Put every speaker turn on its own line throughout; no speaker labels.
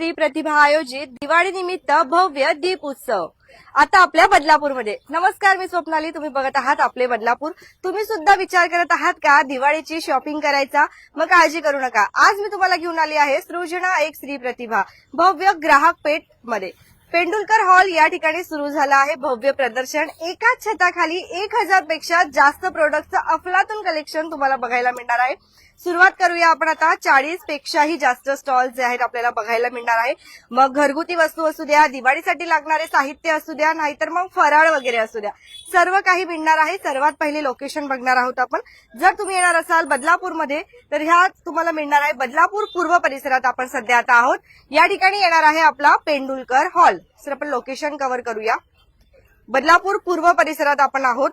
श्री प्रतिभा आयोजित दिवाळी निमित्त भव्य दीप उत्सव. आता आपल्या बदलापूरमध्ये. नमस्कार मी स्वप्नाली. तुम्ही बघत आहात आपले बदलापूर. तुम्ही सुद्धा विचार करत आहात का दिवाळीची शॉपिंग करायचा? मग काळजी करू नका. आज मी तुम्हाला घेऊन आली आहे सृजना एक श्री प्रतिभा भव्य ग्राहक पेठमध्ये पेंडुलकर हॉल या ठिकाणी सुरू झालं आहे. भव्य प्रदर्शन. एकाच छताखाली एक हजारपेक्षा जास्त प्रोडक्टचं अफलातून कलेक्शन तुम्हाला बघायला मिळणार आहे. सुरुवात करूया आपण आता. चाळीस पेक्षाही जास्त स्टॉल जे आहेत आपल्याला बघायला मिळणार आहे. मग घरगुती वस्तू असू द्या दिवाळीसाठी लागणारे साहित्य असू द्या नाहीतर मग फराळ वगैरे असू द्या. सर्व काही मिळणार आहे. सर्वात पहिले लोकेशन बघणार आहोत आपण. जर तुम्ही येणार असाल बदलापूरमध्ये तर ह्या तुम्हाला मिळणार आहे बदलापूर पूर्व परिसरात आपण सध्या आता आहोत. या ठिकाणी येणार आहे आपला पेंडुलकर हॉल. सर आपण लोकेशन कव्हर करूया. बदलापूर पूर्व परिसरात आपण आहोत.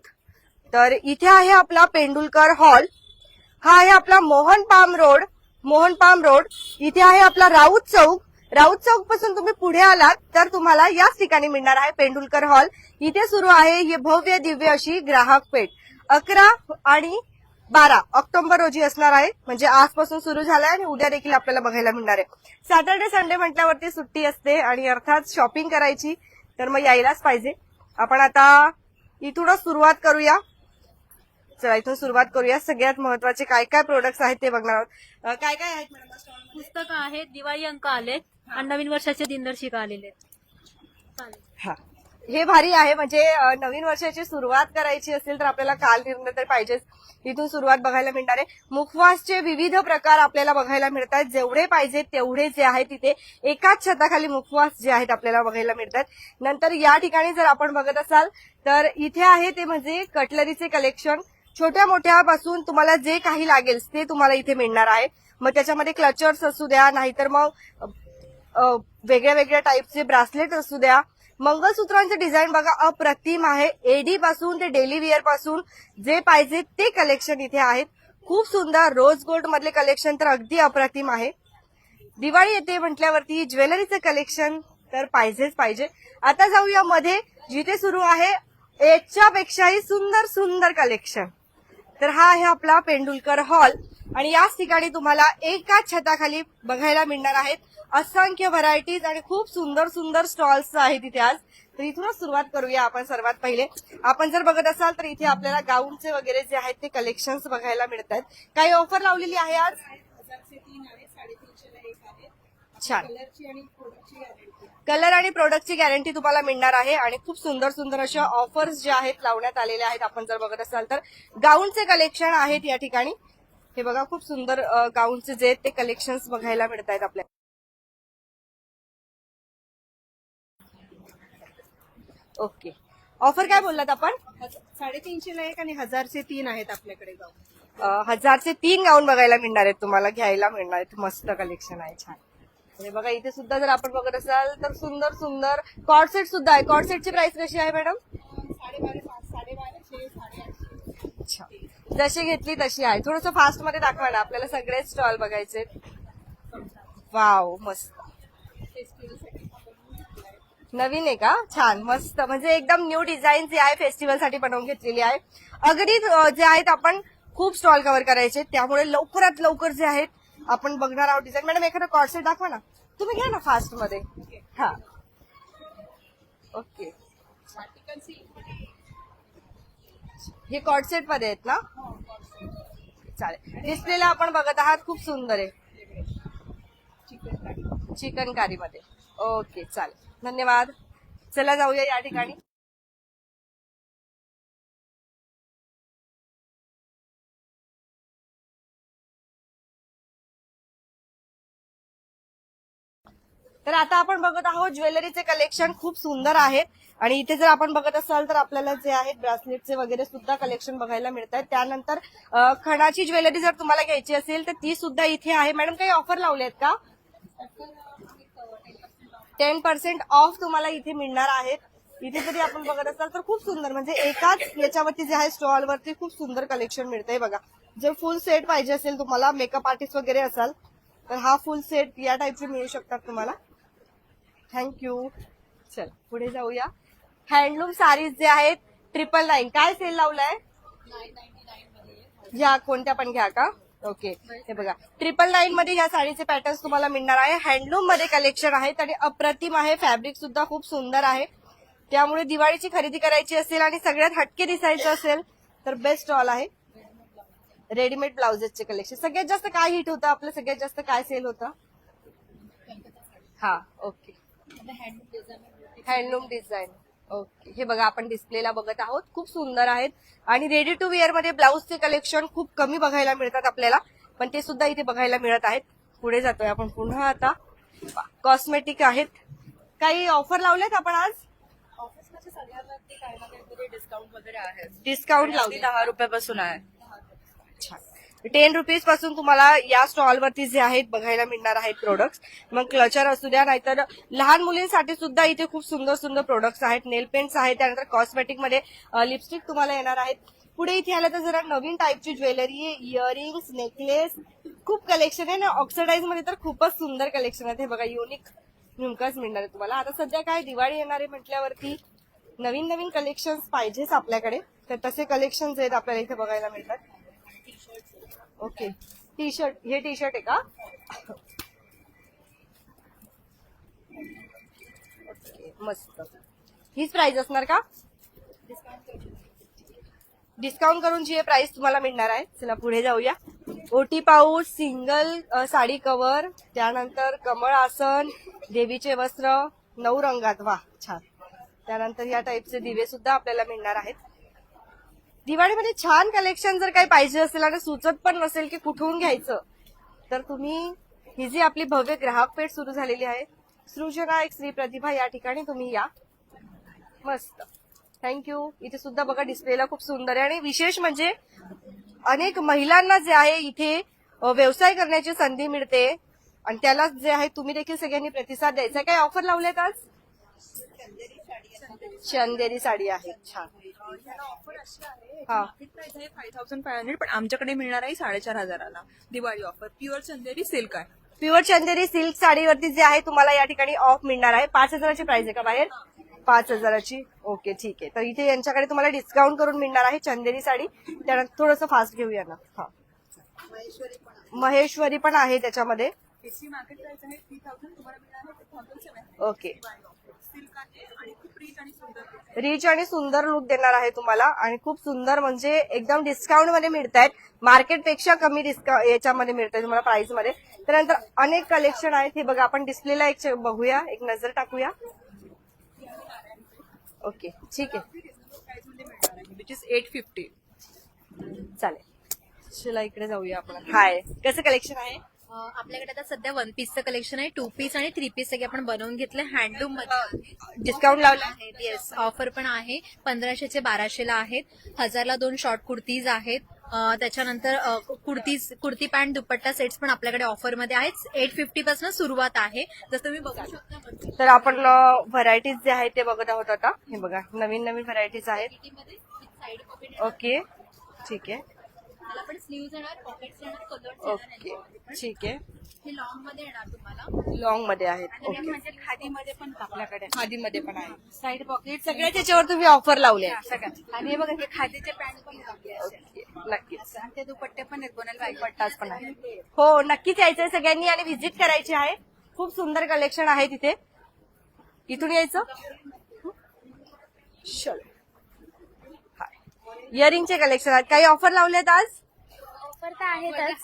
तर इथे आहे आपला पेंडुलकर हॉल. हा आहे आपला Mohan palm road. Mohan palm road. इथे आहे आपला राऊत चौक. राऊत चौकपासून तुम्ही पुढे आलात तर तुम्हाला याच ठिकाणी मिळणार आहे पेंडुलकर हॉल. इथे सुरू आहे ही भव्य दिव्य अशी ग्राहक पेठ. अकरा आणि बारा ऑक्टोबर रोजी असणार आहे म्हणजे आजपासून सुरू झालाय आणि उद्या देखील आपल्याला बघायला मिळणार आहे. सॅटर्डे संडे म्हटल्यावरती सुट्टी असते आणि अर्थात शॉपिंग करायची तर मग यायलाच पाहिजे. आपण आता इथूनच सुरुवात करूया. चला इथून सुरुवात करूया. सगळ्यात महत्त्वाचे काय काय प्रोडक्ट्स आहेत ते बघणार आहोत. काय काय आहेत मॅडम?
पुस्तकं आहेत दिवाळी अंक आले आणि नवीन वर्षाचे दिनदर्शिका आलेले
हा. हे भारी आहे म्हणजे नवीन वर्षाची सुरुवात करायची असेल तर आपल्याला काल निर्णय तर पाहिजेच. इथून सुरुवात बघायला मिळणार आहे. मुखवासचे विविध प्रकार आपल्याला बघायला मिळतात. जेवढे पाहिजे तेवढे जे आहेत तिथे एकाच छताखाली मुखवास जे आहेत आपल्याला बघायला मिळतात. नंतर या ठिकाणी जर आपण बघत असाल तर इथे आहे ते म्हणजे कटलरीचे कलेक्शन छोट्या मोठ्यापासून तुम्हाला जे काही लागेल ते तुम्हाला इथे मिळणार आहे. मग त्याच्यामध्ये क्लचर्स असू द्या नाहीतर मग वेगळ्या वेगळ्या टाईपचे ब्रासलेट असू द्या. मंगळसूत्रांचे डिझाईन बघा अप्रतिम आहे. एडी पासून ते डेली वेअरपासून जे पाहिजे ते कलेक्शन इथे आहेत. खूप सुंदर रोज गोल्ड मधले कलेक्शन तर अगदी अप्रतिम आहे. दिवाळी येते म्हटल्यावरती ज्वेलरीचं कलेक्शन तर पाहिजेच पाहिजे. आता जाऊया मध्ये जिथे सुरू आहे. याच्यापेक्षाही सुंदर सुंदर कलेक्शन तर हा आहे आपला पेंडुलकर हॉल. आणि याच ठिकाणी तुम्हाला एकाच छताखाली बघायला मिळणार आहेत असंख्य व्हरायटीज आणि खूप सुंदर सुंदर स्टॉल्स आहेत इथे आज. तर इथूनच सुरुवात करूया आपण सर्वात पहिले. आपण जर बघत असाल तर इथे आपल्याला गाऊनचे वगैरे जे आहेत ते कलेक्शन्स बघायला मिळतात काही ऑफर लावलेली आहे आज? छान. कलर आणि प्रोडक्टची गॅरंटी तुम्हाला मिळणार आहे आणि खूप सुंदर सुंदर अशा ऑफर्स ज्या आहेत लावण्यात आलेल्या आहेत. आपण जर बघत असाल तर गाऊनचे कलेक्शन आहेत या ठिकाणी. हे बघा खूप सुंदर गाऊनचे जे आहेत ते कलेक्शन्स बघायला मिळत आहेत आपल्याला ओके. ऑफर काय बोललात आपण?
साडेतीनशेला एक आणि हजारचे तीन आहेत आपल्याकडे गाऊन.
हजारचे तीन गाऊन बघायला मिळणार आहेत तुम्हाला घ्यायला मिळणार आहेत. मस्त कलेक्शन आहे छान. म्हणजे बघा इथे सुद्धा जर आपण बघत असाल तर सुंदर सुंदर कॉर्डसेट सुद्धा आहे. कॉर्डसेटची प्राइस कशी आहे मॅडम अच्छा. जशी घेतली तशी आहे. थोडस फास्टमध्ये दाखवा ना. आपल्याला सगळे स्टॉल बघायचे वाव मस्त. नवीन आहे का? छान मस्त. म्हणजे एकदम न्यू डिझाईन जे आहे फेस्टिवलसाठी बनवून घेतलेली आहे. अगदी जे आहेत आपण खूप स्टॉल कव्हर करायचे त्यामुळे लवकरात लवकर जे आहेत आपण बघणार आहोत डिझाईन मॅडम एखादं कॉर्सेट दाखवा ना. तुम्ही घ्या ना फास्टमध्ये. हा. ओके हे कॉर्डसेटमध्ये आहेत ना? चालेल. डिस्प्लेला आपण बघत आहात खूप सुंदर आहे. चिकनकारी. मध्ये ओके चालेल. धन्यवाद. चला जाऊया या ठिकाणी. तर आता आपण बघत आहोत ज्वेलरीचे कलेक्शन खूप सुंदर आहेत. आणि इथे जर आपण बघत असाल तर आपल्याला जे आहेत ब्रासलेटचे वगैरे सुद्धा कलेक्शन बघायला मिळत आहेत त्यानंतर खणाची ज्वेलरी जर तुम्हाला घ्यायची असेल तर ती सुद्धा इथे आहे. मॅडम काही ऑफर लावले आहेत का? टेन पर्सेंट ऑफ तुम्हाला इथे मिळणार आहेत. इथे जरी आपण बघत असाल तर खूप सुंदर. म्हणजे एकाच याच्यावरती जे आहे स्टॉलवरती खूप सुंदर कलेक्शन मिळतंय बघा. जर फुल सेट पाहिजे असेल तुम्हाला मेकअप आर्टिस्ट वगैरे असाल तर हा फुल सेट या टाईपचे मिळू शकतात तुम्हाला. थँक्यू चल पुढे जाऊया. हँडलूम साडीज जे आहेत ट्रिपल नाईन काय सेल लावलाय? या कोणत्या पण घ्या का? ओके हे बघा. ट्रिपल नाईन मध्ये या साडीचे पॅटर्न तुम्हाला मिळणार आहे. हँडलूममध्ये कलेक्शन आहेत आणि अप्रतिम आहे. फॅब्रिक सुद्धा खूप सुंदर आहे. त्यामुळे दिवाळीची खरेदी करायची असेल आणि सगळ्यात हटके दिसायचं असेल तर बेस्ट ऑल आहे. रेडीमेड ब्लाउजेसचे कलेक्शन सगळ्यात जास्त काय हिट होतं? आपलं सगळ्यात जास्त काय सेल होतं? हा ओके हँडलूम डिझाईन ओके हे बघा आपण डिस्प्लेला बघत आहोत. खूप सुंदर आहेत. आणि रेडी टू वेअरमध्ये ब्लाऊजचे कलेक्शन खूप कमी बघायला मिळतात आपल्याला. पण ते सुद्धा इथे बघायला मिळत आहेत. पुढे जातोय आपण पुन्हा आता. कॉस्मेटिक आहेत. काही ऑफर लावलेत आपण आज?
डिस्काउंट वगैरे आहे.
डिस्काउंट लावले
दहा रुपयापासून आहे.
टेन रुपीजपासून तुम्हाला या स्टॉल वरती जे आहेत बघायला मिळणार आहेत प्रोडक्ट्स मग क्लचर असू द्या नाहीतर लहान मुलींसाठी सुद्धा इथे खूप सुंदर सुंदर प्रोडक्ट्स आहेत. नेल पेंट्स आहेत त्यानंतर कॉस्मेटिकमध्ये लिपस्टिक तुम्हाला येणार आहेत. पुढे इथे आलं तर जरा नवीन टाईपची ज्वेलरी इयरिंग्स नेकलेस खूप कलेक्शन आहे ना. ऑक्सिडाईजमध्ये तर खूपच सुंदर कलेक्शन आहे हे बघा युनिक झुमकाच मिळणार आहे तुम्हाला. आता सध्या काय दिवाळी येणार आहे म्हटल्यावरती नवीन नवीन कलेक्शन पाहिजेच आपल्याकडे. तर तसे कलेक्शन्स आहेत आपल्याला इथे बघायला मिळतात. ओके. टी शर्ट हे टी शर्ट आहे का? ओके मस्त. हीच प्राइस असणार का? डिस्काउंट करून जी प्राइस तुम्हाला मिळणार आहे. चला पुढे जाऊया. ओटी पाऊस सिंगल साडी कवर त्यानंतर कमळ आसन देवीचे वस्त्र नऊ रंगात. वा छान. त्यानंतर या टाईपचे दिवे सुद्धा आपल्याला मिळणार आहेत. दिवाळीमध्ये छान कलेक्शन जर काही पाहिजे असेल आणि सुचत पण नसेल की कुठून घ्यायचं तर तुम्ही ही जी आपली भव्य ग्राहक पेठ सुरू झालेली आहे सृजना एक श्री प्रतिभा या ठिकाणी तुम्ही या. मस्त. थँक्यू इथे सुद्धा बघा डिस्प्लेला खूप सुंदर आहे. आणि विशेष म्हणजे अनेक महिलांना जे आहे इथे व्यवसाय करण्याची संधी मिळते. आणि त्याला जे आहे तुम्ही देखील सगळ्यांनी प्रतिसाद द्यायचा काय ऑफर लावलेत आज? चंदेरी साडी आहे. छान. हा.
प्राइस आहे फाय थाउजंड फाय हंड्रेड पण आमच्याकडे मिळणार आहे साडेचार हजाराला Diwali offer pure Chanderi silk आहे.
प्युअर चंदेरी सिल्क साडीवरती जे आहे तुम्हाला या ठिकाणी ऑफ मिळणार आहे. पाच हजाराची प्राइस आहे का बाहेर? पाच हजाराची. ओके ठीक आहे. तर इथे यांच्याकडे तुम्हाला डिस्काउंट करून मिळणार आहे चंदेरी साडी. त्यानंतर थोडंसं फास्ट घेऊया ना. हा. महेश्वरी पण आहे. त्याच्यामध्ये.
त्याची मार्केट प्राइस आहे थ्री थाउजंड तुम्हाला मिळणार आहे थाउजंड सेवन
ओके
रिच आणि सुंदर
लुक देणार आहे तुम्हाला. आणि खूप सुंदर म्हणजे एकदम डिस्काउंटमध्ये मिळत आहेत मार्केटपेक्षा कमी डिस्काउंट याच्यामध्ये मिळत आहे तुम्हाला प्राइसमध्ये. त्यानंतर अनेक कलेक्शन आहेत. हे बघा आपण डिस्प्लेला एक बघूया. एक नजर टाकूया. ओके ठीक आहे.
एट फिफ्टी
चालेल. चला इकडे जाऊया आपण. हाय. कसं कलेक्शन आहे?
आपल्याकडे आता सध्या वन पीसचं कलेक्शन आहे. टू पीस आणि थ्री पीस सगळे आपण बनवून घेतले. हँडलूममध्ये
डिस्काउंट लावला.
आहेत येस ऑफर पण आहे. पंधराशेचे बाराशेला आहेत. हजारला दोन शॉर्ट कुर्तीज आहेत. त्याच्यानंतर कुर्तीज कुर्ती पॅन्ट दुपट्टा सेट्स पण आपल्याकडे ऑफरमध्ये आहेत. एट फिफ्टी पासून सुरुवात आहे. जसं तुम्ही बघू शकता
तर आपण व्हरायटीज जे आहेत ते बघत आहोत आता. हे बघा नवीन नवीन व्हरायटीज आहेत ओके ठीक आहे.
मला पण स्लीव्ह येणार पॉकेट्स येणार कलर्स
ओके ठीक आहे.
हे लॉंगमध्ये येणार तुम्हाला.
लॉंगमध्ये आहेत.
म्हणजे खादीमध्ये पण आपल्याकडे
खादीमध्ये पण आहे
साईड पॉकेट
सगळ्या त्याच्यावर तुम्ही ऑफर लावले
सगळ्यात आणि हे बघा हे खादीचे पॅन्ट पण
ओके नक्कीच.
आणि ते दुपट्टे पण आहेत. बोनायला पाहिजे
पट्टाच पण आहे हो नक्कीच यायचंय. सगळ्यांनी आणि व्हिजिट करायची आहे. खूप सुंदर कलेक्शन आहे तिथे. इथून यायचं? इयरिंगचे कलेक्शन आहेत. काही ऑफर लावलेत आज?
ऑफर तर आहेतच.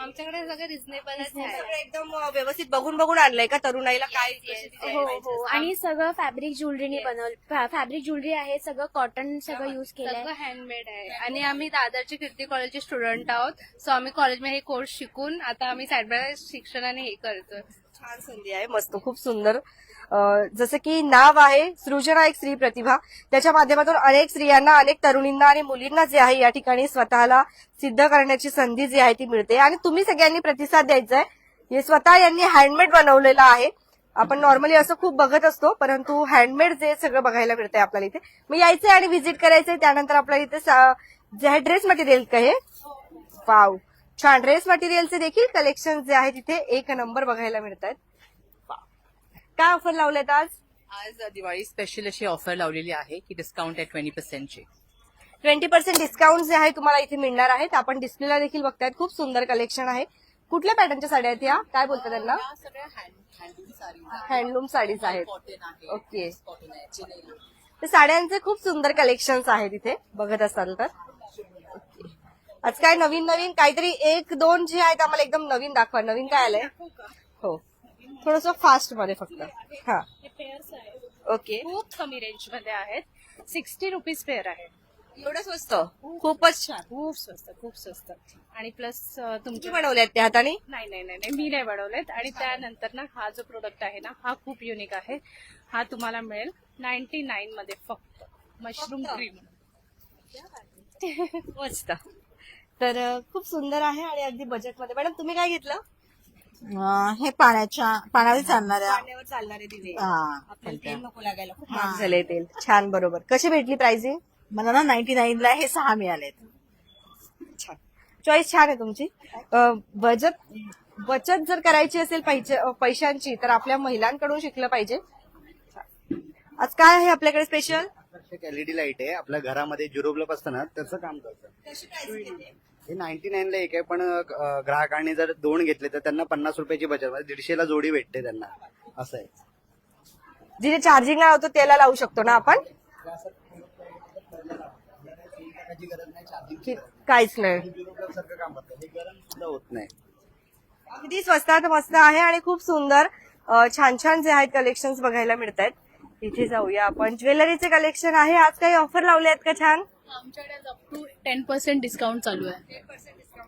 आमच्याकडे सगळं
सगळं एकदम व्यवस्थित बघून बघून आणलंय का तरुणाईला? काय कशी design
हो
पाहिजे?
हो. आणि सगळं फॅब्रिक ज्वेलरीने बनवलं फॅब्रिक ज्वेलरी आहे सगळं कॉटन सगळं युज केलंय.
सगळं हँडमेड आहे. आणि आम्ही दादरचे कीर्ती कॉलेजचे स्टुडंट आहोत. सो आम्ही कॉलेजमध्ये हे कोर्स शिकून आता आम्ही साईड बाय शिक्षणाने हे करतोय.
छान संधी आहे. मस्त. खूप सुंदर. जसं की नाव आहे सृजना एक स्त्री प्रतिभा. त्याच्या माध्यमातून अनेक स्त्रियांना अनेक तरुणींना आणि मुलींना जे आहे या ठिकाणी स्वतःला सिद्ध करण्याची संधी जी आहे ती मिळते. आणि तुम्ही सगळ्यांनी प्रतिसाद द्यायचा आहे हे स्वतः यांनी हँडमेड बनवलेलं आहे. आपण नॉर्मली असं खूप बघत असतो परंतु हँडमेड जे सगळं बघायला मिळतंय आपल्याला इथे. मग यायचंय आणि व्हिजिट करायचंय. त्यानंतर आपल्याला इथे सा- जे आहे ड्रेस मटेरियल का हे? वाव छान. ड्रेस मटेरियलचे देखील कलेक्शन जे आहे तिथे एक नंबर बघायला मिळत आहेत काय ऑफर लावलेत आज?
आज दिवाळी स्पेशल अशी ऑफर लावलेली आहे की डिस्काउंट आहे ट्वेंटी पर्सेंटची
ट्वेंटी पर्सेंट डिस्काउंट जे आहे तुम्हाला इथे मिळणार आहेत. आपण डिस्प्लेला देखील बघतायत. खूप सुंदर कलेक्शन आहे. कुठल्या पॅटर्नच्या साड्या आहेत या? काय बोलतात त्यांना? हँडलूम साडीज आहेत. ओके तर साड्यांचे खूप सुंदर कलेक्शन्स आहेत इथे. बघत असाल तर. आज काय नवीन नवीन काहीतरी एक दोन जे आहेत आम्हाला एकदम नवीन दाखवा. नवीन काय आलंय? हो. थोडस फास्टमध्ये फक्त. हा ओके.
खूप कमी रेंजमध्ये आहेत. सिक्स्टी रुपीज पेअर आहे
एवढं स्वस्त? खूपच छान.
खूप स्वस्त खूप स्वस्त. आणि प्लस
तुमचे
तुमचे
बनवले आहेत त्या हाताने
नाही नाही नाही नाही, मी नाही बनवलेत. आणि त्यानंतर ना हा जो प्रोडक्ट आहे ना हा खूप युनिक आहे. हा तुम्हाला मिळेल नाईन्टी नाईन मध्ये फक्त. मशरूम क्रीम
मस्त. तर खूप सुंदर आहे आणि अगदी बजेटमध्ये मॅडम तुम्ही काय घेतलं?
अं, हे पाण्याच्या पाण्यावर चालणाऱ्या
पाण्यावर चालणारे दिवे.
हा,
आपल्याला? तेल नको लागायला. खूप महाग झाले तेल. छान बरोबर. कशी भेटली प्राइसिंग
मला ना नाईन्टी नाईन ला हे सहा मिळालेत.
छान. चॉईस छान आहे तुमची. अं, बचत बचत जर करायची असेल पैसे अं, पैशांची तर आपल्या महिलांकडून शिकलं पाहिजे. आज काय आहे आपल्याकडे स्पेशल
एलईडी लाइट आहे. आपल्या घरामध्ये झिरो बल्ब असतं ना त्याचं काम करतं हे नाईन्टी नाईन ला एक आहे पण अं, ग्राहकांनी जर दोन घेतले तर त्यांना पन्नास रुपयाची बचत म्हणजे दीडशेला जोडी भेटते त्यांना. असं आहे.
जिथे चार्जिंग होतो त्याला लावू शकतो ना आपण? की काहीच नाही.
होत नाही
अगदी स्वस्तात मस्त आहे आणि खूप सुंदर अं, छान छान जे आहेत कलेक्शन बघायला मिळत आहेत इथे जाऊया आपण. ज्वेलरीचे कलेक्शन आहे. आज काही ऑफर लावले आहेत का छान?
आमच्याकडे up to ten percent discount चालू आहे.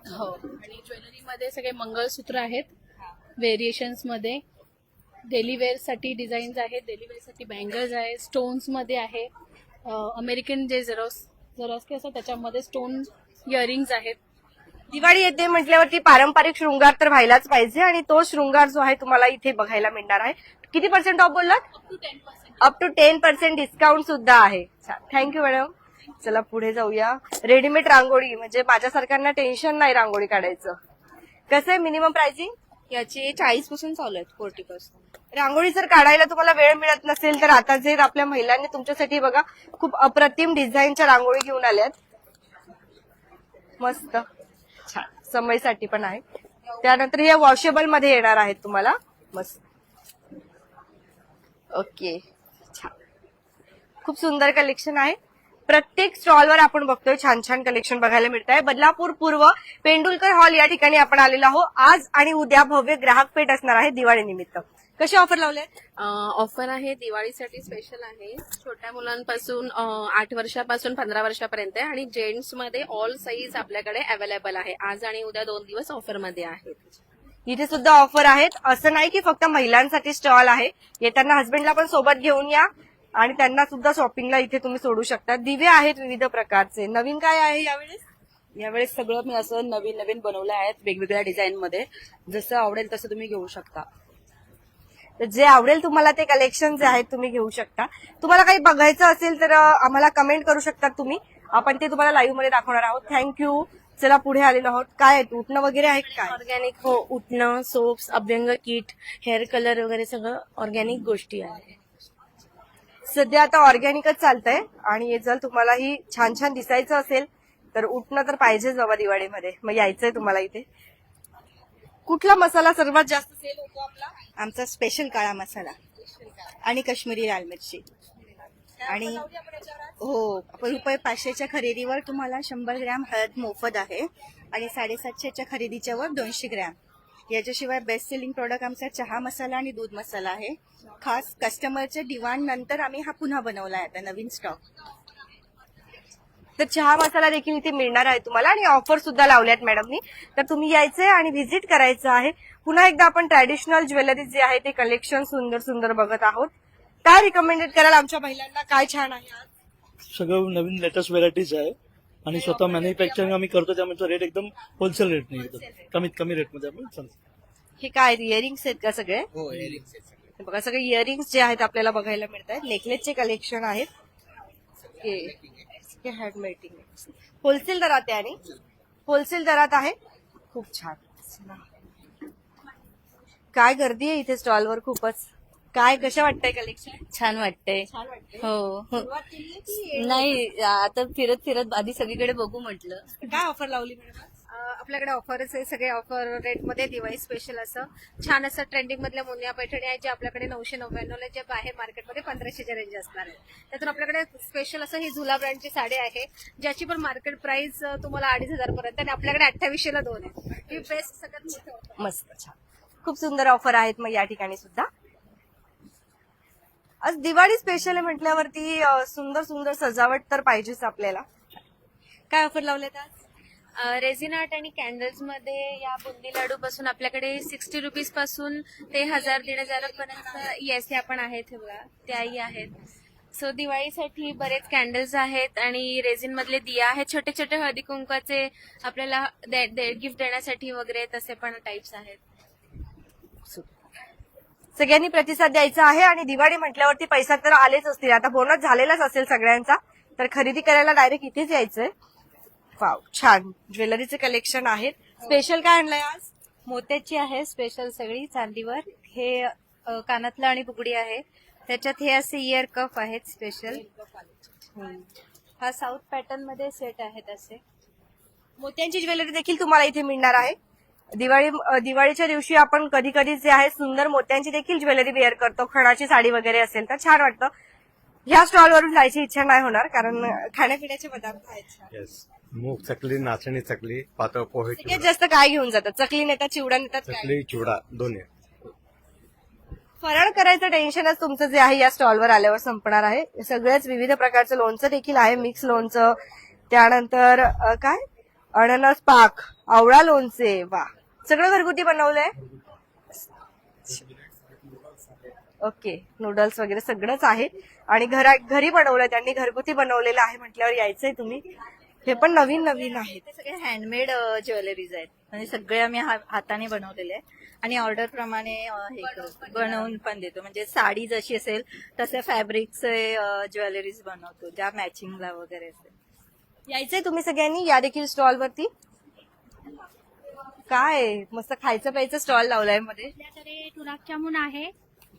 हो. आणि ज्वेलरीमध्ये सगळे मंगळसूत्र आहेत. व्हेरिएशन्समध्ये. डेली वेअरसाठी डिझाईन्स आहेत. डेली वेअरसाठी बँगल्स आहेत स्टोन्समध्ये आहे. अमेरिकन जे झेरॉक्स झेरॉक्स असतात त्याच्यामध्ये स्टोन इयरिंग्स आहेत.
दिवाळी येते म्हटल्यावरती पारंपरिक शृंगार तर व्हायलाच पाहिजे आणि तो शृंगार जो आहे तुम्हाला इथे बघायला मिळणार आहे. किती पर्सेंट ऑफ बोललात?
Up to ten percent
discount सुद्धा आहे. थँक्यू मॅडम चला पुढे जाऊया. रेडीमेड रांगोळी. म्हणजे माझ्यासारख्यांना टेन्शन नाही रांगोळी काढायचं. कसं आहे मिनिमम प्राइसिंग
याचे चाळीसपासून चालू आहेत फोर्टी पर्सेंट
रांगोळी जर काढायला तुम्हाला वेळ मिळत नसेल तर आता जे आपल्या महिलांनी तुमच्यासाठी बघा खूप अप्रतिम डिझाईनच्या रांगोळी घेऊन आल्यात. मस्त. छान. समयसाठी पण आहे. त्यानंतर हे वॉशेबलमध्ये येणार आहेत तुम्हाला. मस्त. ओके छान. खूप सुंदर कलेक्शन आहे. प्रत्येक स्टॉलवर आपण बघतोय छान छान कलेक्शन बघायला मिळत आहे बदलापूर पूर्व पेंडुलकर हॉल या ठिकाणी आपण आलेलो आहोत. आज आणि उद्या भव्य ग्राहक पेठ असणार आहे दिवाळी निमित्त. कसे ऑफर लावले
ऑफर आहे. दिवाळीसाठी स्पेशल आहे. छोट्या मुलांपासून आठ वर्षापासून पंधरा वर्षापर्यंत आहे आणि जेंट्समध्ये ऑल साईज आपल्याकडे अवेलेबल आहे. आज आणि उद्या दोन दिवस ऑफरमध्ये आहेत.
इथे सुद्धा ऑफर आहेत. असं नाही की फक्त महिलांसाठी स्टॉल आहे. येताना हस्बंडला पण सोबत घेऊन या. आणि त्यांना सुद्धा शॉपिंगला इथे तुम्ही सोडू शकता दिवे आहेत विविध प्रकारचे. नवीन काय आहे यावेळेस?
यावेळेस सगळं मी असं नवीन नवीन बनवलं आहेत वेगवेगळ्या डिझाईन मध्ये. जसं आवडेल तसं तुम्ही घेऊ शकता.
तर जे आवडेल तुम्हाला ते कलेक्शन जे आहेत तुम्ही घेऊ शकता. तुम्हाला काही बघायचं असेल तर आम्हाला कमेंट करू शकता तुम्ही. आपण ते तुम्हाला लाईव्हमध्ये दाखवणार आहोत. थँक्यू चला पुढे आलेलो आहोत. काय आहे उठणं वगैरे आहे का काय?
ऑर्गॅनिक हो उठणं सोप्स अभ्यंग किट हेअर कलर वगैरे सगळं ऑर्गॅनिक गोष्टी आहे
सध्या आता ऑर्गॅनिकच चालतंय आणि जर तुम्हाला ही छान छान दिसायचं असेल तर उठणं तर पाहिजेच बाबा दिवाळीमध्ये. मग यायचंय तुम्हाला इथे. कुठला मसाला सर्वात जास्त सेल होतो आपला?
आमचा स्पेशल काळा मसाला आणि काश्मीरी लाल मिरची. आणि हो रुपये पाचशेच्या खरेदीवर तुम्हाला शंभर ग्रॅम हळद मोफत आहे आणि साडेसातशेच्या खरेदीच्या वर दोनशे ग्रॅम. याच्याशिवाय बेस्ट सेलिंग प्रॉडक्ट आमचा चहा मसाला आणि दूध मसाला आहे. खास कस्टमरच्या डिमांड नंतर आम्ही हा पुन्हा बनवला आहे आता नवीन स्टॉक
तर चहा मसाला देखील इथे मिळणार आहे तुम्हाला आणि ऑफर सुद्धा लावल्यात मॅडमनी तर तुम्ही यायचंय आणि व्हिजिट करायचं आहे. पुन्हा एकदा आपण ट्रॅडिशनल ज्वेलरी जे आहे ते कलेक्शन सुंदर सुंदर बघत आहोत. काय रिकमेंडेड कराल आमच्या महिलांना? काय छान आहे आज?
सगळं नवीन लेटेस्ट व्हेरायटीज आहे. आणि स्वतः मॅन्युफॅक्चरिंग आम्ही करतो त्यामुळे रेट एकदम होलसेल रेट नाही एकदम कमीत कमी रेटमध्ये आम्ही चालतो.
हे काय इयरिंग्स आहेत का सगळे? हे बघा सगळे इयरिंग्स जे आहेत आपल्याला बघायला मिळत आहेत नेकलेसचे कलेक्शन आहेत. हे हँडमेडिंग होलसेल दरात आहे आणि होलसेल दरात आहे. खूप छान. काय गर्दी आहे इथे स्टॉलवर खूपच. काय कसं वाटतंय कलेक्शन
छान वाटतंय.
छान वाटतंय.
हो.
सुरुवात केली आहे की
नाही आता फिरत फिरत आधी सगळीकडे बघू म्हटलं.
काय ऑफर लावली मॅडम
आपल्याकडे ऑफरच आहे सगळे ऑफर रेटमध्ये दिवाळी स्पेशल असं. छान असं ट्रेंडिंग मधल्या मुनिया पैठणी आहेत जे आपल्याकडे नऊशे नव्याण्णवला जे बाहेर मार्केटमध्ये पंधराशेच्या रेंज असणार आहे. त्यातून आपल्याकडे स्पेशल असं ही झुला ब्रँडची साडी आहे ज्याची पण मार्केट प्राइस तुम्हाला अडीच हजार पर्यंत आणि आपल्याकडे अठ्ठावीसशेला दोन आहे. ही बेस्ट सगळ्यात मोठी offer.
मस्त छान. खूप सुंदर ऑफर आहेत मग या ठिकाणी सुद्धा. आज दिवाळी स्पेशल आहे म्हटल्यावरती सुंदर सुंदर सजावट तर पाहिजेच आपल्याला. काय ऑफर लावलेत आज?
रेझिन आर्ट आणि कॅन्डल्समध्ये या बुंदी लाडू पासून आपल्याकडे सिक्स्टी रुपीजपासून ते हजार दीड हजारापर्यंत येस या पण आहेत हे बघा त्याही आहेत. सो दिवाळीसाठी बरेच कॅन्डल्स आहेत आणि रेझिन मधले दिया आहेत छोटे छोटे हळदी कुंकाचे आपल्याला गिफ्ट देण्यासाठी वगैरे तसे पण टाइप्स आहेत.
सगळ्यांनी प्रतिसाद द्यायचा आहे आणि दिवाळी म्हटल्यावरती पैसा तर आलेच असतील. आता बोनस झालेलाच असेल सगळ्यांचा तर खरेदी करायला डायरेक्ट इथेच यायचंय. वाव छान. ज्वेलरीचे कलेक्शन आहेत स्पेशल काय आणलंय आज?
मोत्याची आहे स्पेशल सगळी. चांदीवर. हे अ, कानातलं आणि बुगडी आहे. त्याच्यात हे असे इयर कफ आहेत स्पेशल हा साऊथ पॅटर्नमध्ये सेट आहेत असे.
मोत्यांची ज्वेलरी देखील तुम्हाला इथे मिळणार आहे. दिवाळी दिवाळीच्या दिवशी आपण कधी कधी जे आहे सुंदर मोत्यांची देखील ज्वेलरी वेअर करतो. खणाची साडी वगैरे असेल तर छान वाटतं. ह्या स्टॉल वरून जायची इच्छा नाही होणार कारण खाण्यापिण्याचे पदार्थ आहेत
मूग चकली नाचणी चकली पातळ पोहे
सगळ्यात जास्त काय घेऊन जातात? चकली नेतात चिवडा नेतात काय?
चकली चिवडा दोन्ही.
फराळ करायचं टेन्शनच तुमचं जे आहे या स्टॉलवर आल्यावर संपणार आहे. सगळ्याच विविध प्रकारचं लोणचं देखील आहे. मिक्स लोणचं. त्यानंतर अ, काय? अननस पाक आवळा लोणचे. वा. सगळं घरगुती बनवलंय? ओके नूडल्स वगैरे सगळंच आहे. आणि घरा घरी बनवलंय त्यांनी घरगुती बनवलेलं आहे म्हटल्यावर यायचंय तुम्ही. हे पण नवीन नवीन आहेत.
ते सगळे हँडमेड ज्वेलरीज आहेत. म्हणजे सगळे आम्ही हाताने बनवलेले आहे आणि ऑर्डर प्रमाणे हे करतो बनवून पण देतो. म्हणजे साडी जशी असेल तसे फॅब्रिकचे ज्वेलरीज बनवतो. ज्या मॅचिंगला वगैरे असेल.
यायचंय तुम्ही सगळ्यांनी? या देखील स्टॉल वरती? काय? मस्त खायचं प्यायचं स्टॉल लावलायमध्ये.
आपल्याकडे गुलाबजामुन आहे.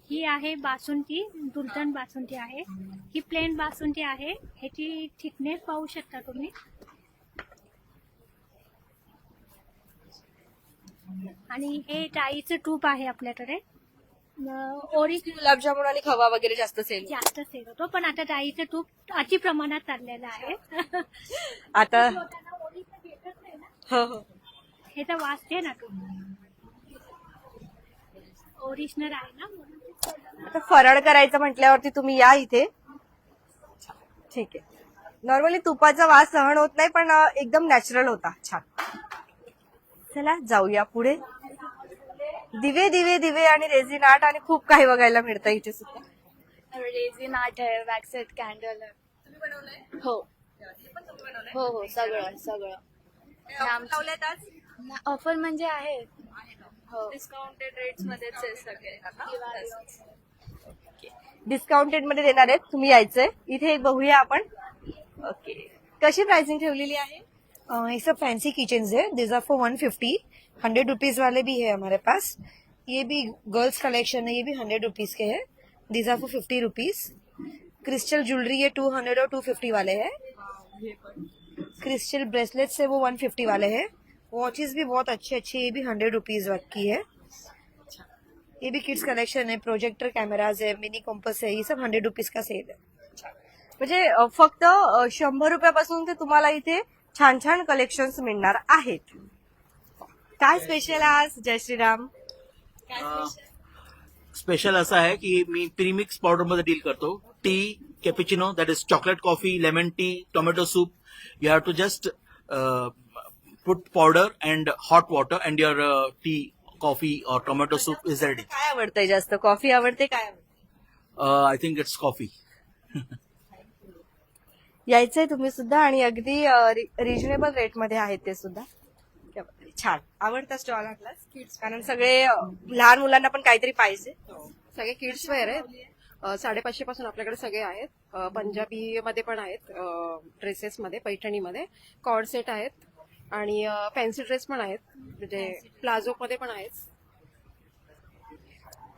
ही आहे बासुंदी दुर्धन बासुंदी आहे. ही प्लेन बासुंदी आहे. ह्याची थिकनेस पाहू शकता तुम्ही. आणि हे डाळीचं तूप आहे आपल्याकडे. ओरिज
गुलाबजामुन आणि खवा वगैरे जास्त सेल.
जास्त सेल होतो पण आता डाळीचं तूप अति प्रमाणात चाललेलं आहे.
आता
लोकांना ओरिजचं भेटत नाही ना.
हो हो.
हे तर वाचते ना तू ओरिजिनल आहे ना?
आता फराळ करायचं म्हटल्यावरती तुम्ही या इथे. ठीक आहे. नॉर्मली तुपाचा वास सहन होत नाही पण एकदम नॅचरल होता. छान. चला जाऊया पुढे. दिवे दिवे दिवे आणि रेझिन आर्ट आणि खूप काही बघायला मिळतं इथे सुद्धा.
रेझिन आर्ट आहे वॅक्सेट कॅन्डल हो. हो हो सगळं सगळं. ऑफर म्हणजे आहे. हो.
डिस्काउंटेड रेट्स मध्येच आहे सगळे.
डिस्काउंटेडमध्ये देणार आहेत. तुम्ही यायचंय. इथे एक बघूया आपण. ओके कशी प्राइसिंग ठेवलेली आहे?
ये सब फैंसी किचन है this are for one fifty hundred rupees वाले भी है हमारे पास. ये भी गर्ल्स कलेक्शन है. ये भी हंड्रेड रुपीज के है. This are for fifty rupees crystal jewellery ये टू हंड्रेड और टू फिफ्टी वाले हैं. क्रिस्टल ब्रेसलेट्स है वो वन फिफ्टी वाले हैं. वॉचेस भी बहुत अच्छे अच्छे ये भी हंड्रेड रुपीज की है। ये भी किड्स कलेक्शन है प्रोजेक्टर कैमराज है मिनी कॉम्पस है ये सब हंड्रेड रुपीज का सेल है।
म्हणजे फक्त शंभर रुपयापासून ते तुम्हाला इथे छान छान कलेक्शन्स मिळणार आहेत. काय स्पेशल आज? जय श्रीराम.
स्पेशल असं आहे की मी प्रीमिक्स पावडरमध्ये डील करतो. Tea cappuccino that is chocolate coffee lemon tea tomato soup you have to just put powder and hot water and your tea coffee और टोमॅटो सूप इज रेडी
काय आवडतंय जास्त? कॉफी आवडते काय आवडते?
आय थिंक इट्स कॉफी
यायचंय तुम्ही सुद्धा आणि अगदी रिजनेबल रेटमध्ये आहेत ते सुद्धा. क्या बात आहे. छान. आवडता स्टॉल आपलाच कारण सगळे अं, लहान मुलांना पण काहीतरी पाहिजे.
सगळे किड्स वेअर आहेत. साडेपाचशे पासून आपल्याकडे सगळे आहेत. पंजाबी मध्ये पण आहेत ड्रेसेस मध्ये पैठणीमध्ये. कॉर्ड सेट आहेत. आणि फॅन्सी ड्रेस पण आहेत. म्हणजे प्लाझो मध्ये पण आहेत.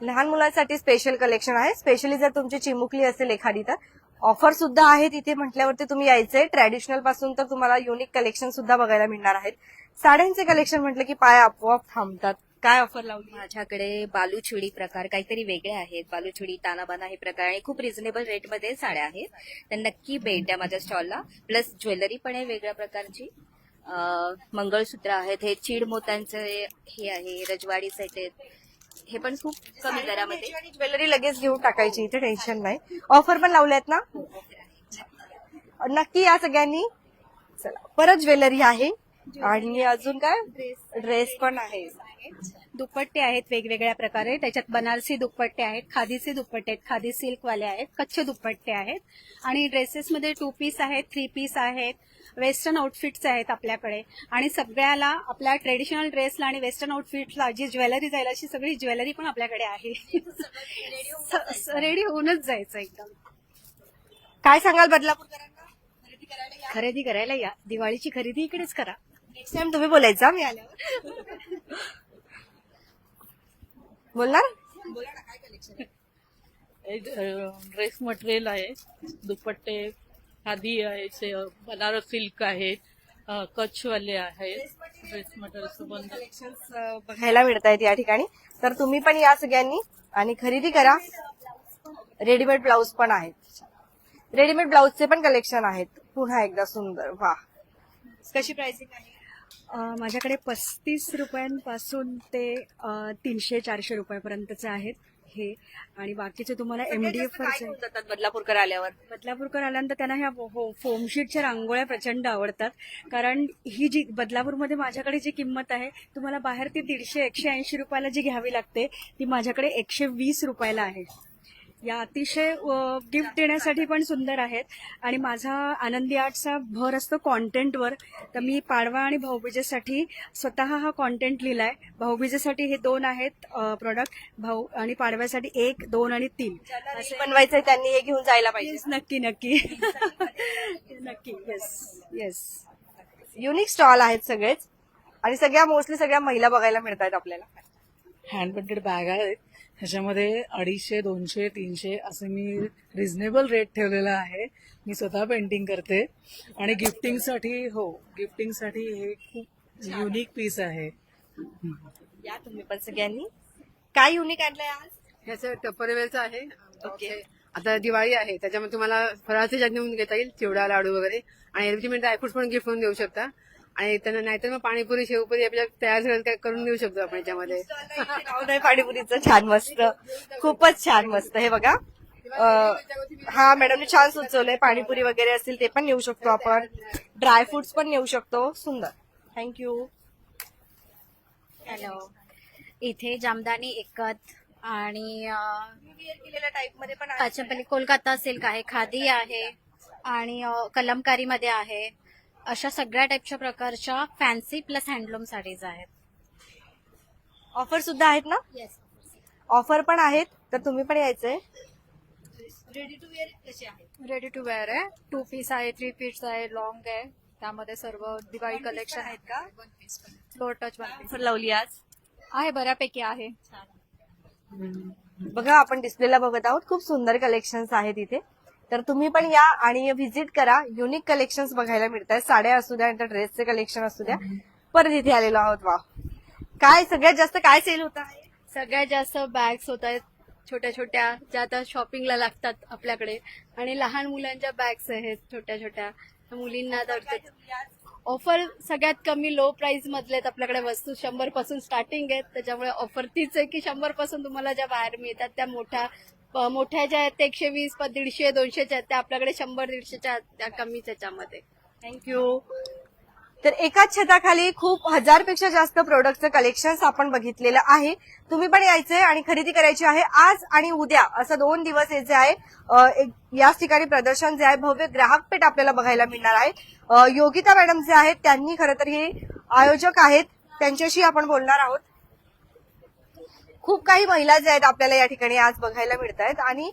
लहान मुलांसाठी स्पेशल कलेक्शन आहे. स्पेशली जर तुमची चिमुकली असेल एखादी तर ऑफर सुद्धा आहे तिथे म्हटल्यावरती तुम्ही यायचंय. ट्रॅडिशनलपासून तर तुम्हाला युनिक कलेक्शन सुद्धा बघायला मिळणार आहेत. साड्यांचे कलेक्शन म्हटलं की पाय आपोआप थांबतात. काय ऑफर लावली?
माझ्याकडे बालूचुडी प्रकार काहीतरी वेगळे आहेत. बालूचुडी तानाबाना हे प्रकार आणि खूप रिझनेबल रेटमध्ये साड्या आहेत. तर नक्की भेट द्या माझ्या स्टॉलला प्लस ज्वेलरी पण आहे वेगळ्या प्रकारची. मंगळसूत्र आहेत हे चीड मोत्यांचे हे आहे रजवाडी सेट आहेत. हे पण खूप कमी दरामध्ये.
आणि ज्वेलरी लगेच घेऊन टाकायची इथे टेन्शन नाही. ऑफर पण लावल्या आहेत ना? नक्की या सगळ्यांनी. चला परत ज्वेलरी आहे. आणि अजून काय? ड्रेस पण आहे.
दुपट्टे आहेत वेगवेगळ्या प्रकारे. त्याच्यात बनारसी दुपट्टे आहेत खादीचे दुपट्टे आहेत खादी सिल्कवाले आहेत कच्छ दुपट्टे आहेत. आणि ड्रेसेसमध्ये टू पीस आहेत थ्री पीस आहेत वेस्टर्न आउटफिट्स आहेत आपल्याकडे. आणि सगळ्याला आपल्या ट्रेडिशनल ड्रेसला आणि वेस्टर्न आउटफिटला जी ज्वेलरी जाईल अशी सगळी ज्वेलरी पण आपल्याकडे आहे. रेडी होऊनच जायचं एकदम.
काय सांगाल बदलापूरकरांना?
खरेदी करायला या. दिवाळीची खरेदी इकडेच करा.
नेक्स्ट टाइम तुम्ही बोलायचा मी आल्यावर. बोलणार
ड्रेस मटेरियल आहे. दुपट्टे खादी आहे बनारस सिल्क आहे अ, कच्छवाले आहे. ड्रेस मटेरियल
बघायला मिळत आहेत या ठिकाणी. तर तुम्ही पण या सगळ्यांनी आणि खरेदी करा. रेडीमेड ब्लाऊज पण आहेत. रेडीमेड ब्लाऊजचे पण कलेक्शन आहेत. पुन्हा एकदा सुंदर. वा कशी प्राइसिंग आहे?
माझ्याकडे पस्तीस रुपयांपासून ते तीनशे चारशे रुपयापर्यंतचे आहेत हे. आणि बाकीचे तुम्हाला एमडीएफ
जातात बदलापूरकर आल्यावर?
बदलापूरकर आल्यानंतर त्यांना ह्या फोमशीटच्या रांगोळ्या प्रचंड आवडतात. कारण ही जी बदलापूरमध्ये माझ्याकडे जी किंमत आहे तुम्हाला बाहेर ती दीडशे एकशे ऐंशी रुपयाला जी घ्यावी लागते ती माझ्याकडे एकशे वीस रुपयाला आहे. या अतिशय गिफ्ट देण्यासाठी पण सुंदर आहेत. आणि माझा आनंदी आर्टचा भर असतो कॉन्टेंटवर तर मी पाडवा आणि भाऊबीजेसाठी स्वतः हा कॉन्टेंट लिहिलाय. भाऊबीजेसाठी हे दोन आहेत प्रोडक्ट भाऊ आणि पाडव्यासाठी एक दोन आणि तीन.
असे बनवायचंय त्यांनी हे घेऊन जायला पाहिजे.
नक्की नक्की. नक्की येस येस
युनिक स्टॉल आहेत सगळेच. आणि सगळ्या मोस्टली सगळ्या महिला बघायला मिळत आहेत आपल्याला.
हँड पेंटेड बॅग आहेत. ह्याच्यामध्ये अडीचशे दोनशे तीनशे असे मी रिझनेबल रेट ठेवलेला आहे. मी स्वतः पेंटिंग करते. आणि गिफ्टिंगसाठी हो गिफ्टिंगसाठी हे खूप युनिक पीस आहे.
या तुम्ही पण सगळ्यांनी. काय युनिक आणलंय आज?
ह्याचं टपरवेलचं आहे. ओके. आता दिवाळी आहे. त्याच्यामध्ये तुम्हाला फराळाचे जात नेऊन घेता येईल चिवडा लाडू वगैरे. आणि एरवी ड्रायफ्रुट्स पण गिफ्ट म्हणून देऊ शकता. आणि त्यांना नाहीतर मग पाणीपुरी शेवपुरी आपल्या तयार सगळं काय करून देऊ शकतो आपण याच्यामध्ये.
नाव नाही पाणीपुरीचं. छान मस्त. खूपच छान मस्त. हे बघा. अं, हा मॅडमने छान सुचवलंय. पाणीपुरी वगैरे असतील ते पण नेऊ शकतो आपण. ड्रायफ्रुट्स पण नेऊ शकतो. सुंदर. थँक्यू
हॅलो इथे जामदानी एकत आणि
टाईपमध्ये पण
कोलकाता सिल्क आहे खादी आहे आणि अ, कलमकारीमध्ये आहे. अशा सगळ्या टाईपच्या प्रकारच्या फॅन्सी प्लस हँडलूम साडीज आहेत.
ऑफर सुद्धा आहेत ना?
येस
ऑफर पण आहेत तर तुम्ही पण यायचंय.
रेडी टू वेअर कसे आहे? रेडी टू वेअर आहे. टू पीस आहे थ्री पीस आहे लॉंग आहे. त्यामध्ये सर्व दिवाळी कलेक्शन आहेत का? फ्लोर टच
ऑफर लावली आज?
आहे बऱ्यापैकी आहे.
बघा आपण डिस्प्लेला बघत आहोत. खूप सुंदर कलेक्शन्स आहेत इथे. तर तुम्ही पण या आणि व्हिजिट करा. युनिक कलेक्शन्स बघायला मिळत आहेत साड्या असू द्या नंतर ड्रेसचे कलेक्शन असू द्या. परत इथे आलेलो आहोत. वा काय सगळ्यात जास्त काय सेल होत आहे?
सगळ्यात जास्त बॅग्स होत आहेत. छोट्या छोट्या ज्या आता शॉपिंगला लागतात आपल्याकडे. आणि लहान मुलांच्या बॅग्स आहेत छोट्या छोट्या. मुलींना ऑफर सगळ्यात कमी लो प्राइस मधले आहेत आपल्याकडे वस्तू. शंभरपासून स्टार्टिंग आहेत. त्याच्यामुळे ऑफर तीच आहे की शंभरपासून तुम्हाला ज्या बाहेर मिळतात त्या मोठ्या मोठ्या ज्या आहेत त्या एकशे वीस प- दीडशे दोनशेच्या आहेत त्या आपल्याकडे शंभर दीडशेच्या आहेत त्या कमीच याच्यामध्ये
थँक्यू तर एकाच छताखाली खूप हजारपेक्षा जास्त प्रोडक्टचं कलेक्शन आपण बघितलेलं आहे. तुम्ही पण यायचंय आणि खरेदी करायची आहे आज आणि उद्या. असं दोन दिवस यायचे आहे एक- याच ठिकाणी प्रदर्शन जे आहे भव्य ग्राहक पेठ आपल्याला बघायला मिळणार आहे. योगिता मॅडम जे आहेत त्यांनी खरं तर हे आयोजक आहेत. त्यांच्याशी आपण बोलणार आहोत. खूप काही महिला ज्या आहेत आपल्याला या ठिकाणी आज बघायला मिळत आहेत आणि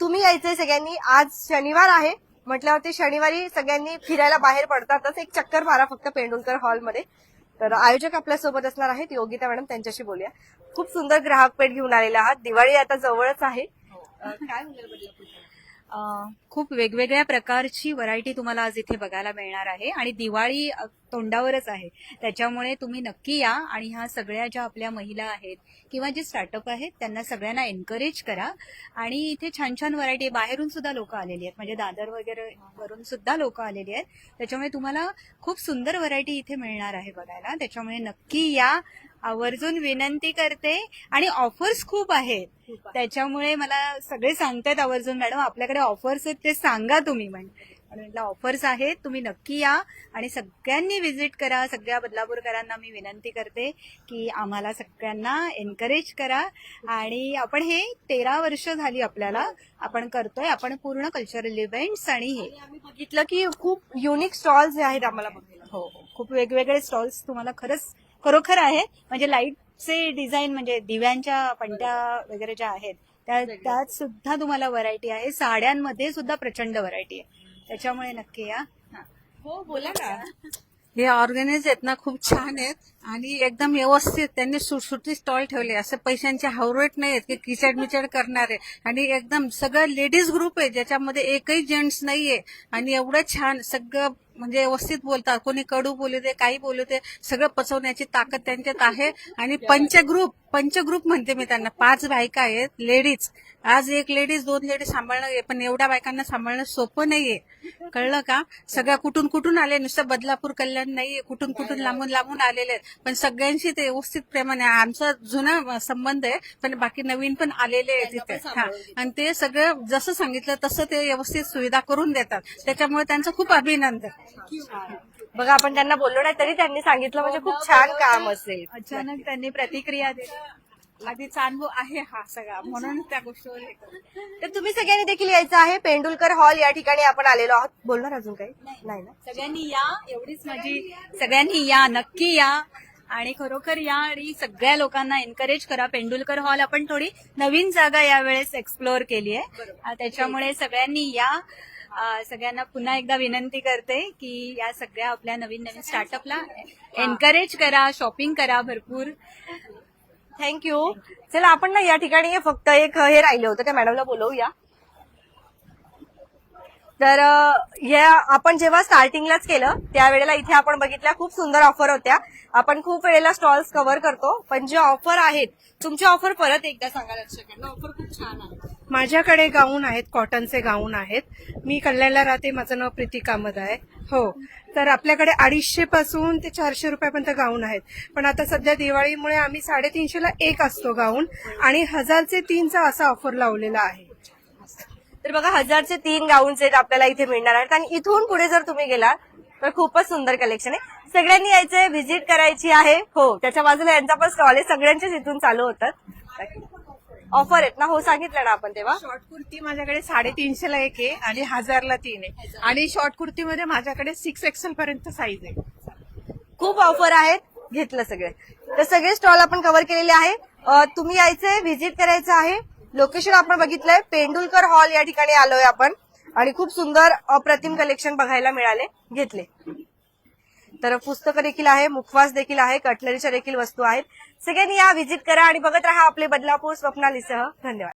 तुम्ही यायचंय सगळ्यांनी आज शनिवार आहे. म्हटल्यावरती शनिवारी सगळ्यांनी फिरायला बाहेर पडतातच. एक चक्कर मारा फक्त पेंडुलकर हॉलमध्ये. तर आयोजक आपल्यासोबत असणार आहेत योगिता मॅडम त्यांच्याशी बोलूया. खूप सुंदर ग्राहक पेठ घेऊन आलेले आहात. दिवाळी आता जवळच आहे. काय
खूप वेगवेगळ्या प्रकारची व्हरायटी तुम्हाला आज इथे बघायला मिळणार आहे आणि दिवाळी तोंडावरच आहे. त्याच्यामुळे तुम्ही नक्की या आणि ह्या सगळ्या ज्या आपल्या महिला आहेत किंवा जे स्टार्टअप आहेत त्यांना सगळ्यांना एनकरेज करा. आणि इथे छान छान व्हरायटी बाहेरून सुद्धा लोक आलेली आहेत. म्हणजे दादर वगैरे वरून सुद्धा लोक आलेली आहेत. त्याच्यामुळे तुम्हाला खूप सुंदर व्हरायटी इथे मिळणार आहे बघायला. त्याच्यामुळे नक्की या आवर्जून विनंती करते आणि ऑफर्स खूप आहेत. त्याच्यामुळे मला सगळे सांगतायत आवर्जून मॅडम. आपल्याकडे ऑफर्स आहेत ते सांगा तुम्ही म्हण. आणि म्हटलं ऑफर्स आहेत तुम्ही नक्की या आणि सगळ्यांनी व्हिजिट करा. सगळ्या बदलापूरकरांना मी विनंती करते की आम्हाला सगळ्यांना एनकरेज करा आणि आपण हे तेरा वर्ष झाली आपल्याला आपण करतोय. आपण पूर्ण कल्चरल इव्हेंट्स आणि हे.
बघितलं की खूप युनिक स्टॉल्स जे आहेत आम्हाला
हो हो. खूप वेगवेगळे स्टॉल्स तुम्हाला खरंच खरोखर आहेत म्हणजे लाईटचे डिझाईन म्हणजे दिव्यांच्या पंट्या वगैरे ज्या आहेत त्या त्यात सुद्धा तुम्हाला व्हरायटी आहे. साड्यांमध्ये सुद्धा प्रचंड व्हरायटी आहे. त्याच्यामुळे नक्की या.
हो. बोला ना.
हे ऑर्गनाइज आहेत ना खूप छान आहेत. आणि एकदम व्यवस्थित त्यांनी सुटसुटी स्टॉल ठेवले. असे पैशांचे हावरेट नाही आहेत की किचड मिचड करणारे. आणि एकदम सगळं लेडीज ग्रुप आहे ज्याच्यामध्ये एकही जेंट्स नाहीये. आणि एवढं छान सगळं म्हणजे व्यवस्थित बोलतात. कोणी कडू बोलू दे काही बोलू दे सगळं पचवण्याची ताकद त्यांच्यात आहे. आणि पंचग्रुप पंचग्रुप म्हणते मी त्यांना. पाच बायका आहेत लेडीज. आज एक लेडीज दोन लेडीज सांभाळणं पण एवढ्या बायकांना सांभाळणं सोपं नाहीये. कळलं का? सगळ्या कुठून कुठून आले? नुसतं बदलापूर कल्याण नाहीये. कुठून कुठून लांबून लांबून आलेले आहेत. पण सगळ्यांशी ते व्यवस्थित प्रेमाने आमचा जुना संबंध आहे पण बाकी नवीन पण आलेले आहेत तिथे हा. आणि ते सगळं जसं सांगितलं तसं ते व्यवस्थित सुविधा करून देतात. त्याच्यामुळे त्यांचं खूप अभिनंदन.
बघा आपण त्यांना बोललो नाही तरी त्यांनी सांगितलं म्हणजे खूप छान काम असेल.
अचानक त्यांनी प्रतिक्रिया दिली. आधीचा अनुभव आहे हा सगळा म्हणून त्या गोष्टीवर हे करते.
तर तुम्ही सगळ्यांनी देखील यायचं आहे पेंडुलकर हॉल या ठिकाणी आपण आलेलो आहोत. बोलणार अजून काही? नाही ना?
सगळ्यांनी या एवढीच माझी सगळ्यांनी या नक्की या. आणि खरोखर या आणि सगळ्या लोकांना एनकरेज करा. पेंडुलकर हॉल आपण थोडी नवीन जागा यावेळेस एक्सप्लोअर केली आहे त्याच्यामुळे सगळ्यांनी या. सगळ्यांना पुन्हा एकदा विनंती करते की या सगळ्या आपल्या नवीन नवीन स्टार्टअपला एनकरेज करा शॉपिंग करा भरपूर.
थँक्यू चला आपण ना या ठिकाणी फक्त एक हे राहिलं होतं त्या मॅडमला बोलवूया. तर या आपण जेव्हा स्टार्टिंगलाच केलं त्यावेळेला इथे आपण बघितल्या खूप सुंदर ऑफर होत्या. आपण खूप वेळेला स्टॉल्स कव्हर करतो पण जे ऑफर आहेत तुमचे ऑफर परत एकदा सांगा दर्शकांना ऑफर खूप छान आहे.
माझ्याकडे गाऊन आहेत कॉटनचे गाऊन आहेत. मी कल्याणला राहते माझं नाव प्रीती कामत आहे. हो. तर आपल्याकडे अडीचशे पासून ते चारशे रुपयापर्यंत गाऊन आहेत. पण आता सध्या दिवाळीमुळे आम्ही साडेतीनशेला एक असतो गाऊन आणि हजारचे तीनचा असा ऑफर लावलेला आहे.
तर बघा हजारचे तीन गाऊन्स आहेत आपल्याला इथे मिळणार आहेत. आणि इथून पुढे जर तुम्ही गेलात तर खूपच सुंदर कलेक्शन आहे. सगळ्यांनी यायचंय व्हिजिट करायची आहे. हो त्याच्या बाजूला यांचा पण स्टॉल आहे. सगळ्यांचेच इथून चालू होतात. ऑफर आहेत ना हो सांगितलं ना आपण तेव्हा?
शॉर्ट कुर्ती माझ्याकडे साडेतीनशेला एक आहे आणि हजारला तीन आहे. आणि शॉर्ट कुर्तीमध्ये माझ्याकडे सिक्स एक्सेल पर्यंत साईज आहे.
खूप ऑफर आहेत. घेतलं सगळे. तर सगळे स्टॉल आपण कव्हर केलेले आहे. तुम्ही यायचंय व्हिजिट करायचं आहे. लोकेशन आपण बघितलंय. पेंडुलकर हॉल या ठिकाणी आलोय आपण. आणि खूप सुंदर अप्रतिम कलेक्शन बघायला मिळाले. घेतले. तर पुस्तकं देखील आहे मुखवास देखील आहे कटलरीच्या देखील वस्तू आहेत. सगळ्यांनी या व्हिजिट करा आणि बघत राहा आपले बदलापूर स्वप्नालीसह. धन्यवाद.